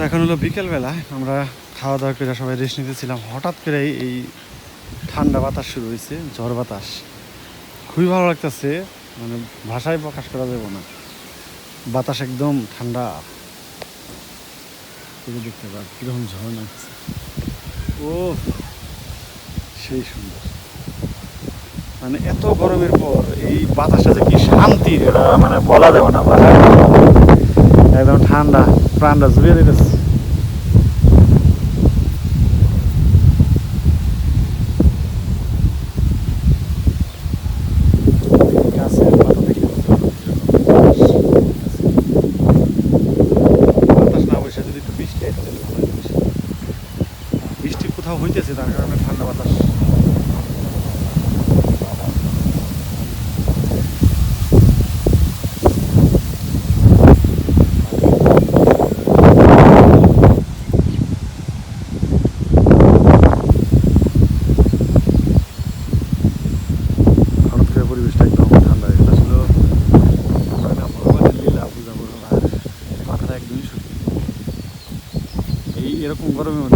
তো এখন হলো বিকেলবেলা, আমরা খাওয়া দাওয়া করে সবাই রেস্ট নিতেছিলাম। হঠাৎ করে এই ঠান্ডা বাতাস শুরু হয়েছে ঝড় বাতাস। খুবই ভালো লাগতেছে মানে ভাষায় প্রকাশ করা যাবে না। বাতাস একদম ঠান্ডা। দেখতে পার কীরকম ঝড় নামছে ও সেই সুন্দর। মানে এত গরমের পর এই বাতাসটা যে কি শান্তি মানে বলা যাবে না। ভাষায় একদম ঠান্ডা। Pranas Verdes. Попробуем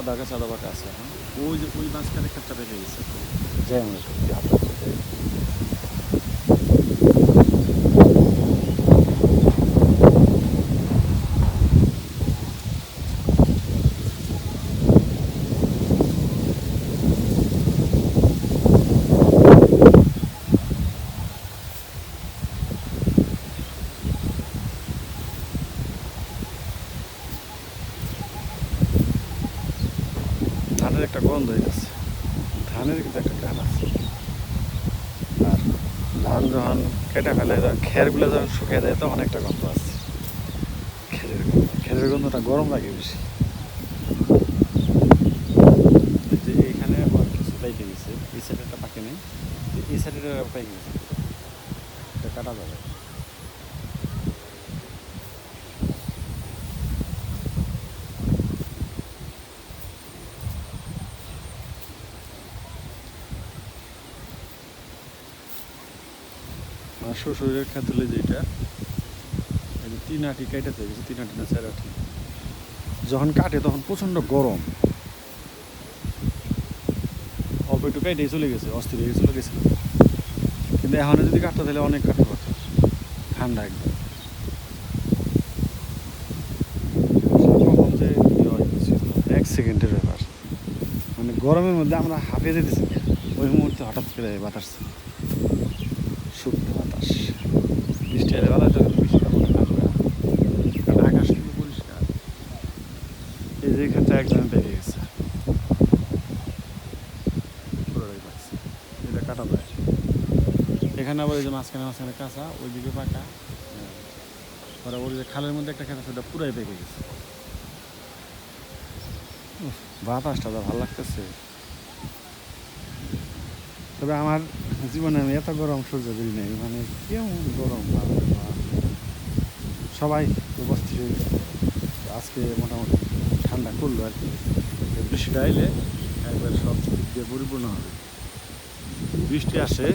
আধা গাছ আধা বাঁকা আছে এখন ওই যে ওই মাঝখানে ক্ষেতটা পেকে গেছে। যাই আমরা সত্যি হাত ধানের একটা গন্ধ হইতেছে। ধানের কিন্তু একটা গান আছে। আর ধান যখন কেটে ফেলে খেরগুলো যখন শুকিয়ে দেয় তখন একটা গন্ধ আছে। খেরের গন্ধ, খেরের গন্ধটা গরম লাগে বেশি। এইখানে আবার কিছু পাইকে গেছে। এই সাইডেরটা পাকে নেই। এই সাইডের পাইকে গেছে। এটা কাটা যাবে। আমার শ্বশুরের ক্ষেত্রে যেটা তিন আটি কেটেছে গেছে তিন আটি না, চার আটি। যখন কাটে তখন প্রচণ্ড গরম। অল্প একটু কেটে চলে গেছে, অস্থির হয়ে চলে গেছিল। কিন্তু এখন যদি কাটতে তাহলে অনেক কাটতে পারত ঠান্ডা একদম। এক সেকেন্ডের ব্যাপার। মানে গরমের মধ্যে আমরা হাঁপিয়ে যেতেছি। ওই মুহূর্তে হঠাৎ করে বাতাস। শুকনো বাতাস। বৃষ্টি এলে তো মনে থাকবে কারণ আকাশ কিন্তু পরিষ্কার। এই যে এখানটা একদম পেকে গেছে। এটা কাটা যায় এখানে আবার এই যে মাঝখানে মাঝখানে কাঁচা, ওইদিকে পাকা। ওরা ওই যে খালের মধ্যে একটা খেতে সেটা পুরাই পেকে গেছে। বাতাসটা যা ভালো লাগতেছে। তবে আমার জীবনে আমি এত গরম সহ্য করি নাই মানে কেমন গরম সবাই উপস্থিত আজকে মোটামুটি ঠান্ডা করল আর কি। বৃষ্টিটা এলে একবার সব দিয়ে পরিপূর্ণ হবে। বৃষ্টি আসে,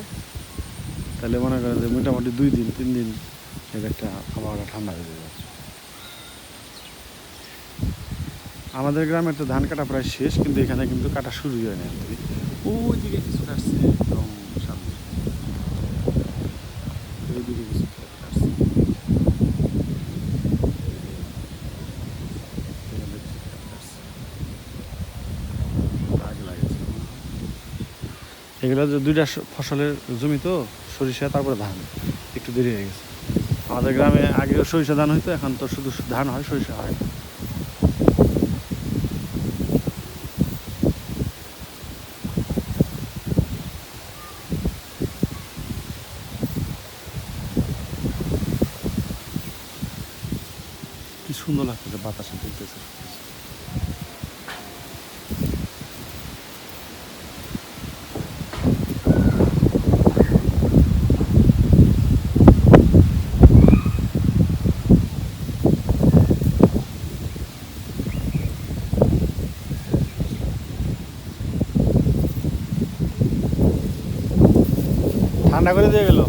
তাহলে মনে করে যে মোটামুটি দুই দিন, তিন দিন এর একটা আবহাওয়াটা ঠান্ডা হয়ে যাবে। আমাদের গ্রামের তো ধান কাটা প্রায় শেষ, কিন্তু এখানে কিন্তু কাটা শুরুই হয় না ওই দিকে কিছু কাটছে এগুলো যে দুইটা ফসলের জমি তো, সরিষা, তারপরে ধান। একটু দেরি হয়ে গেছে। আমাদের গ্রামে আগে সরিষা ধান হইতো, এখন তো শুধু ধান হয়, সরিষা হয়। কি সুন্দর লাগতেছে বাতাসে দেখতেছে ঠান্ডা করে দিয়ে গেল।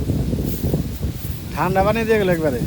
ঠান্ডা বানিয়ে দিয়ে গেল একবারে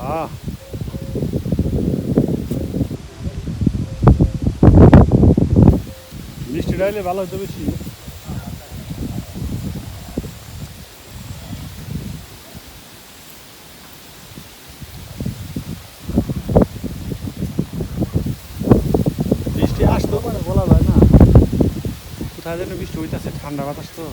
হ্যাঁ মিষ্টি ভালো হতো বেশি। বৃষ্টি আসতেও মানে বলা যায় না। কোথায় যেন বৃষ্টি হইতেছে, ঠান্ডা বাতাস তো।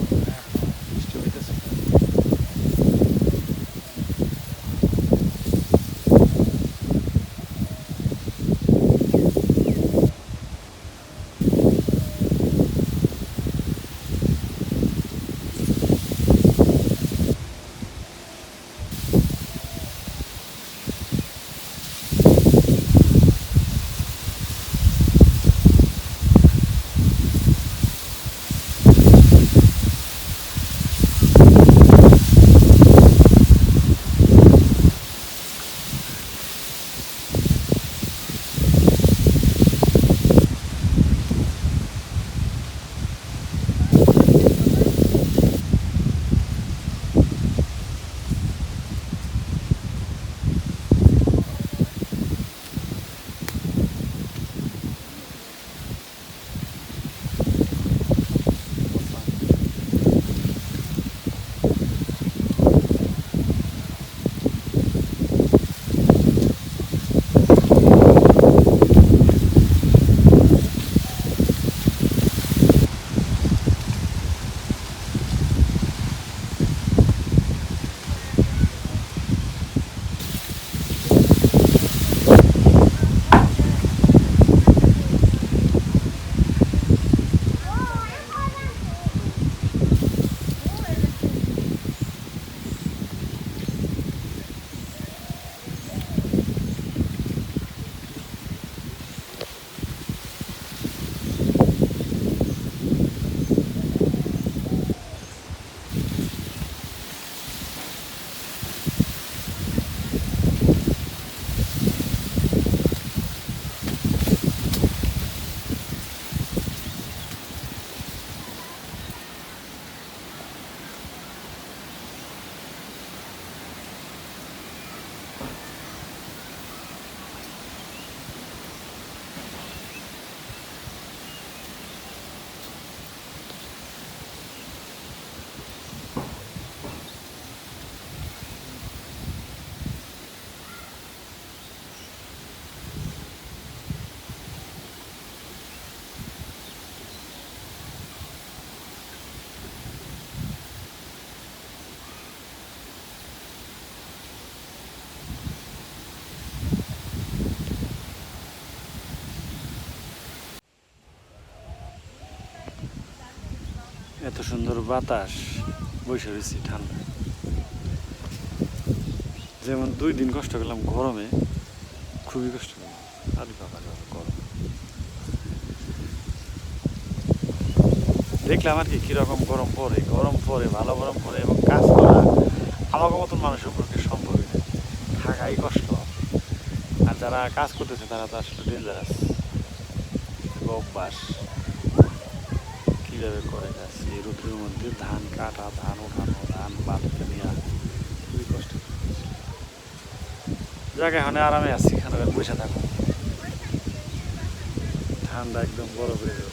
এত সুন্দর বাতাস, বসে রয়েছি ঠান্ডা। যেমন দুই দিন কষ্ট করলাম গরমে, খুবই কষ্ট করলাম গরম। দেখলাম আর কি, কীরকম গরম পড়ে গরম পড়ে ভালো গরম পড়ে এবং কাজ করা আমাকে মতন মানুষের পক্ষে সম্ভবই না। থাকাই কষ্ট। আর যারা কাজ করতেছে, তারা তো আসলে ডেঞ্জারাস অভ্যাস। কীভাবে করে কাজ এই রোদের মধ্যে ধান কাটা, ধান ওঠানো, ধান বাঁধতে নেওয়া, খুবই কষ্ট যাকে, এখানে আরামে আছি এখানে বসে থাকো। ঠান্ডা একদম হয়ে যাবে।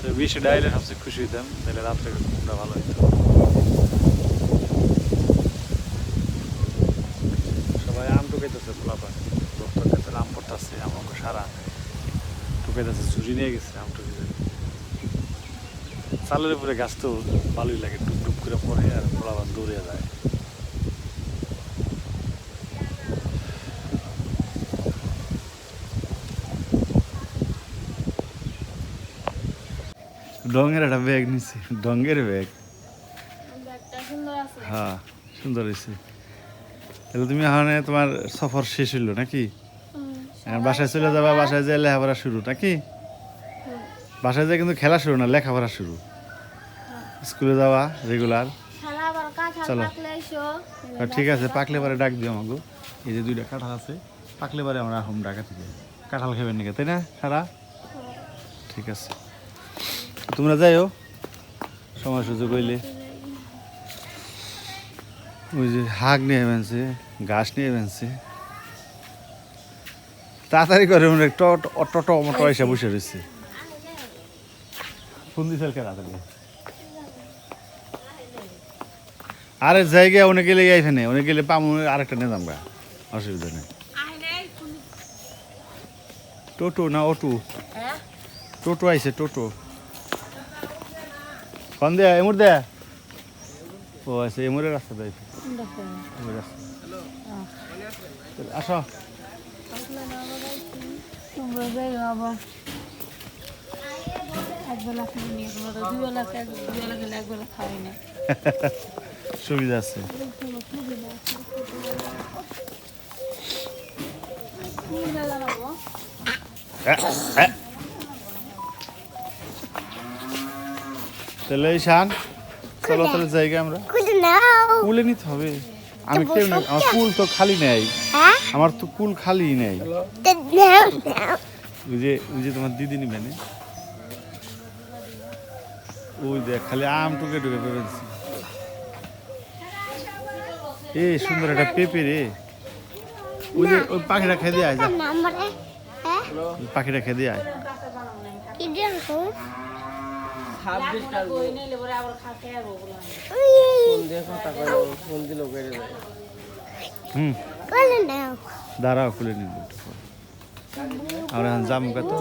তো বেশি ডাইলে সবচেয়ে খুশি হইতাম, তাহলে রাত্রে ঘুমটা ভালো হইতো। সবাই আম টুকাইতেছে, পোলাপান। কাছে আম পড়তেছে আমাকে সারা। টুকাইতেছে, ঝুড়ি নিয়ে গেছে, আম টুকি চালের উপরে গাছ তো ভালোই লাগে টুপ টুপ করে পড়ে আর পোলাপান দৌড়ে যায়। ডঙ্গের একটা ব্যাগ নিছি ডঙ্গের ব্যাগ হ্যাঁ সুন্দর হয়েছে তাহলে তুমি এখানে তোমার সফর শেষ হইল নাকি? বাসায় চলে যাবা বাসায় যেয়ে লেখাপড়া শুরু নাকি? বাসায় যেয়ে কিন্তু খেলা শুরু না লেখাপড়া শুরু? স্কুলে যাওয়া রেগুলার চলো। ঠিক আছে পাকলে পরে ডাক দিও আমাকে এই যে দুইটা কাঁঠাল আছে পাকলে পরে আমরা হোম ডাকা থেকে কাঁঠাল খাবেন নাকি তাই না সারা ঠিক আছে তোমরা যাইও সময় সুযোগ হইলে ওই যে হাঁক নিয়ে বেঁচে ঘাস নিয়ে বেঁচে তাড়াতাড়ি করে মনে হয় টট অটো মটো এসে বসে রয়েছে ফোন কে তাড়াতাড়ি আরে জায়গা অনেক গেলে এখানে অনেক গেলে পামু আরেকটা নিয়ে যাম অসুবিধা নেই। টোটো না অটো? হ্যাঁ? টোটো আইছে টোটো। কন দে এমুর দে ও আচ্ছা এমুরের রাস্তা দেয় আসো। একবেলা খেয়ে নিয়ে দুবেলা দুবেলা খেলে একবেলা খাই না। সুবিধা আছে। তাহলে শান চলো তাহলে জায়গা আমরা। কুলে নিতে হবে। আমি কেউ না আমার কুল তো খালি নেই। হ্যাঁ? আমার তো কুল খালি নেই। ওই যে ওই যে তোমার দিদি নিবে ওই দেখ খালি আম টুকে টুকে পেয়েছি এ, সুন্দর একটা পেঁপে রে। ওই যে, ওই পাখিটা খেয়ে দিয়ে আয়, যা। পাখিটা খেয়ে দিয়ে আয়। নিলে হুম। দাঁড়াও, খুলে নিব আমরা যাম কত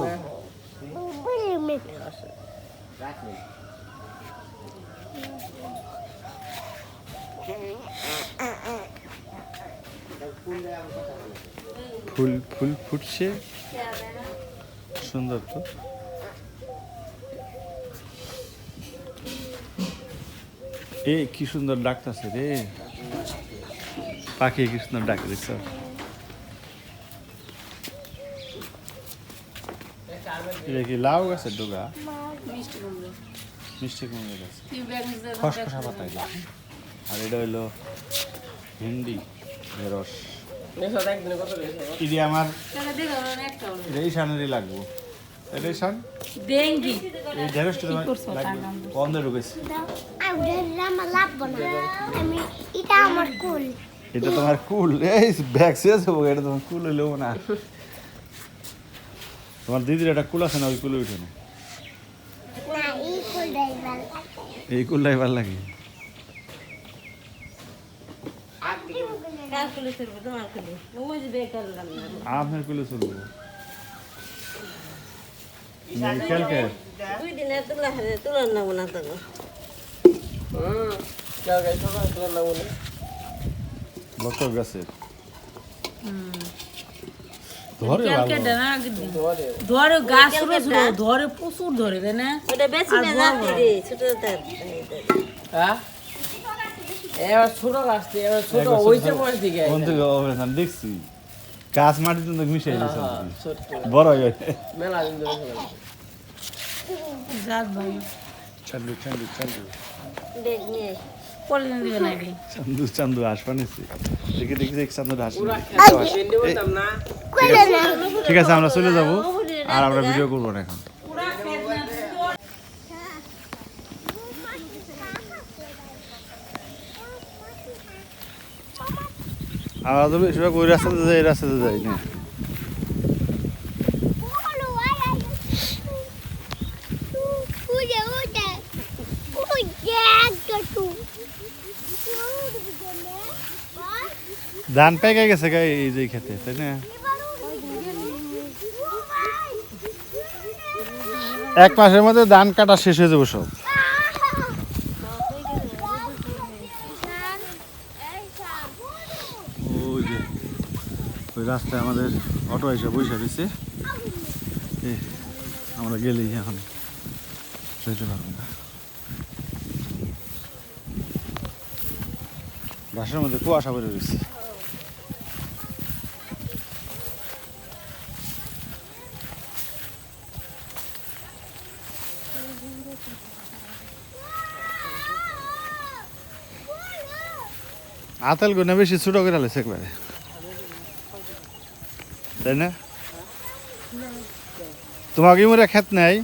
ফুল ফুল ফুটছে। সুন্দর তো। এ, কি সুন্দর ডাকতেছে রে। পাখি, কি সুন্দর ডাকে দেখছ। এটা কি লাউ গাছের ডোগা? মিষ্টি কুমড়ো গাছ। খসখসা পাতা আর এটা হইল ভেন্ডি রস এটি আমার সানেরই লাগবো। এটা এই এই ঢেঁড়সটা তোমার লাগবে টাকা? বন্ধ ঢুকেছে আমি এটা আমার কুল এটা তোমার কুল। এই ব্যাগ শেষ হব এটা তোমার কুল হইলেও না। তোমার দিদির একটা কুল আছে না ওই কুলে উঠে না। এই কুলটাই ভালো লাগে ক্যালকুলেটর তোমার খুলে ওই যে বেকার লাগল আপনার কুলে চলবো। কালকে? দুই দিনে তুলা তুলার নেব না তো। বকর গাছের ধরে না গাছ ধরে প্রচুর ধরে না? ওটা বেশি না ছোট হ্যাঁ? এবার ছোট এবার ছোট পরে কোন থেকে দেখছি। জন্য মিশে গেছে বড় হয়ে গেছে। মেলা দিন ধরে ফেলা। ভাই চান্দু চান্দু চান্দু। দেখ নিয়ে পরে দিন দিবে না এটি চান্দু চান্দু আসবা নিছি দেখে দেখে দেখে চান্দু হাসি পুরা খেতে ভেন্ডি বলতাম না। ঠিক আছে আমরা চলে যাব। আর আমরা ভিডিও করব না এখন। আমরা তো বেশিরভাগ ওই রাস্তাতে যাই এই রাস্তাতে যাই না। ধান পেকে গেছে গা এই যে খেতে তাই না? এক মাসের মধ্যে ধান কাটা শেষ হয়ে যাব সব ওই যে ওই রাস্তায় আমাদের অটো এসে বসে রয়েছে। আমরা গেলেই এখন যেতে পারব না। ঘাসের মধ্যে কুয়াশা পড়ে রয়েছে। আতেল গুনে বেশি ছোট করে আলেছে একবারে। তাই না? তোমাকে মোরা খেত নাই?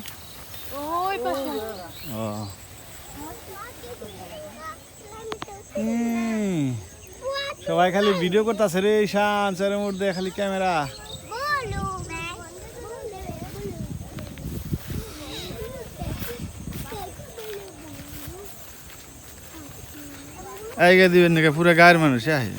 সবাই খালি ভিডিও করতেছে রে শান চারের মধ্যে খালি ক্যামেরা। আইগা দিবেন নাকি? পুরো গায়ের মানুষ আহে